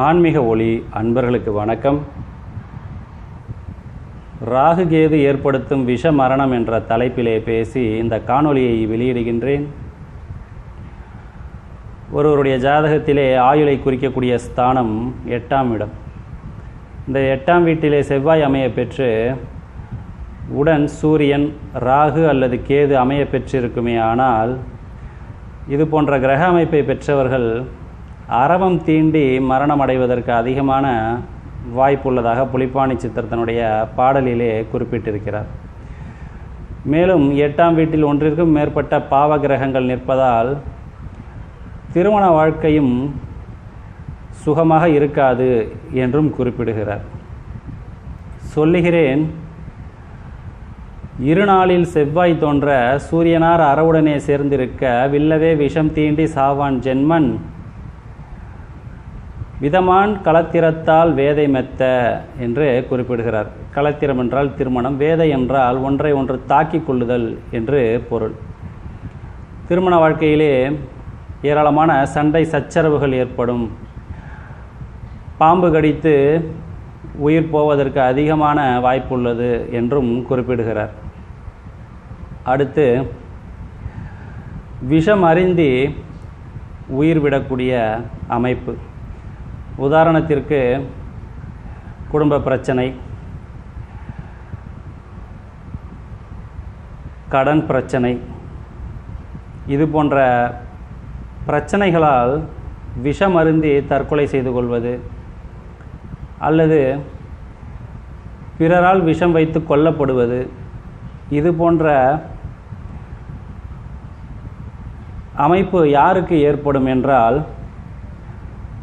ஆன்மீக ஒளி அன்பர்களுக்கு வணக்கம். ராகு கேது ஏற்படுத்தும் விஷ மரணம் என்ற தலைப்பிலே பேசி இந்த காணொளியை வெளியிடுகின்றேன். ஒருவருடைய ஜாதகத்திலே ஆயுளை குறிக்கக்கூடிய ஸ்தானம் எட்டாம் இடம். இந்த எட்டாம் வீட்டிலே செவ்வாய் அமைய பெற்று உடன் சூரியன் ராகு அல்லது கேது அமைய பெற்றிருக்குமே ஆனால் இது போன்ற கிரக அமைப்பை பெற்றவர்கள் அரவம் தீண்டி மரணம் அடைவதற்கு அதிகமான வாய்ப்புள்ளதாக புலிப்பாணி சித்தர் தன்னுடைய பாடலிலே குறிப்பிட்டிருக்கிறார். மேலும் எட்டாம் வீட்டில் ஒன்றிற்கும் மேற்பட்ட பாவ கிரகங்கள் நிற்பதால் திருமண வாழ்க்கையும் சுகமாக இருக்காது என்றும் குறிப்பிடுகிறார். சொல்லுகிறேன் இருநாளில் செவ்வாய் தோன்ற சூரியனார் அறவுடனே சேர்ந்திருக்க வில்லவே விஷம் தீண்டி சாவான் ஜென்மன் விதமான் களத்திரத்தால் வேதை மெத்த என்று குறிப்பிடுகிறார். களத்திரம் என்றால் திருமணம் வேதை என்றால் ஒன்றை ஒன்று தாக்கிக் கொள்ளுதல் என்று பொருள். திருமண வாழ்க்கையிலே ஏராளமான சண்டை சச்சரவுகள் ஏற்படும். பாம்பு கடித்து உயிர் போவதற்கு அதிகமான வாய்ப்புள்ளது என்றும் குறிப்பிடுகிறார். அடுத்து விஷம் அறிந்தி உயிர் விடக்கூடிய அமைப்பு. உதாரணத்திற்கு குடும்ப பிரச்சனை கடன் பிரச்சனை இது போன்ற பிரச்சனைகளால் விஷம் அருந்தி தற்கொலை செய்து கொள்வது அல்லது பிறரால் விஷம் வைத்து கொல்லப்படுவது இது போன்ற அமைப்பு யாருக்கு ஏற்படும் என்றால்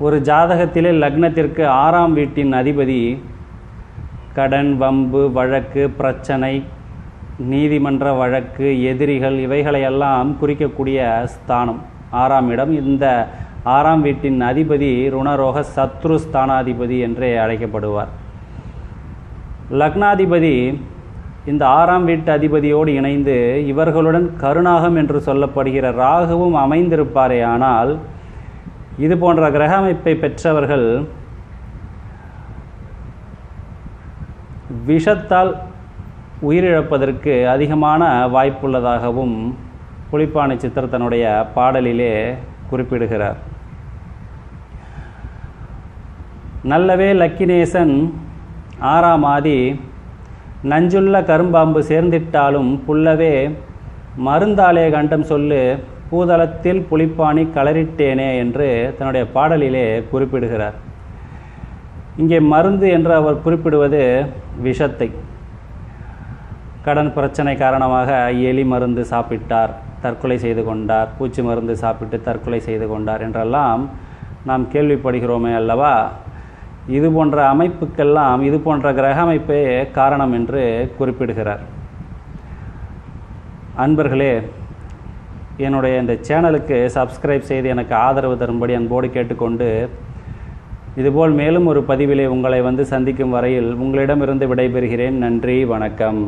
ஒரு ஜாதகத்திலே லக்னத்திற்கு ஆறாம் வீட்டின் அதிபதி கடன் வம்பு வழக்கு பிரச்சனை நீதிமன்ற வழக்கு எதிரிகள் இவைகளையெல்லாம் குறிக்கக்கூடிய ஸ்தானம் ஆறாம் இடம். இந்த ஆறாம் வீட்டின் அதிபதி ருணரோக சத்ரு ஸ்தானாதிபதி என்றே அழைக்கப்படுவார். லக்னாதிபதி இந்த ஆறாம் வீட்டு அதிபதியோடு இணைந்து இவர்களுடன் கருணாகம் என்று சொல்லப்படுகிற ராகுவும் அமைந்திருப்பாரே ஆனால் இது போன்ற கிரக அமைப்பை பெற்றவர்கள் விஷத்தால் உயிரிழப்பதற்கு அதிகமான வாய்ப்புள்ளதாகவும் புலிப்பானை சித்தர் தன்னுடைய பாடலிலே குறிப்பிடுகிறார். நல்லவே லக்கினேசன் ஆறாம் ஆதி நஞ்சுள்ள கரும்பாம்பு சேர்ந்திட்டாலும் புல்லவே மருந்தாலே கண்டம் சொல்லு பூதளத்தில் புலிப்பாணி கலரிட்டேனே என்று தன்னுடைய பாடலிலே குறிப்பிடுகிறார். இங்கே மருந்து என்று அவர் குறிப்பிடுவது விஷத்தை. கடன் பிரச்சனை காரணமாக எலி மருந்து சாப்பிட்டார் தற்கொலை செய்து கொண்டார் பூச்சி மருந்து சாப்பிட்டு தற்கொலை செய்து கொண்டார் என்றெல்லாம் நாம் கேள்விப்படுகிறோமே அல்லவா? இது போன்ற அமைப்புக்கெல்லாம் இது போன்ற கிரக அமைப்பே காரணம் என்று குறிப்பிடுகிறார். அன்பர்களே என்னுடைய இந்த சேனலுக்கு சப்ஸ்கிரைப் செய்து எனக்கு ஆதரவு தரும்படி அன்போடு கேட்டுக்கொண்டு இதுபோல் மேலும் ஒரு பதிவிலே உங்களை வந்து சந்திக்கும் வரையில் உங்களிடமிருந்து விடைபெறுகிறேன். நன்றி வணக்கம்.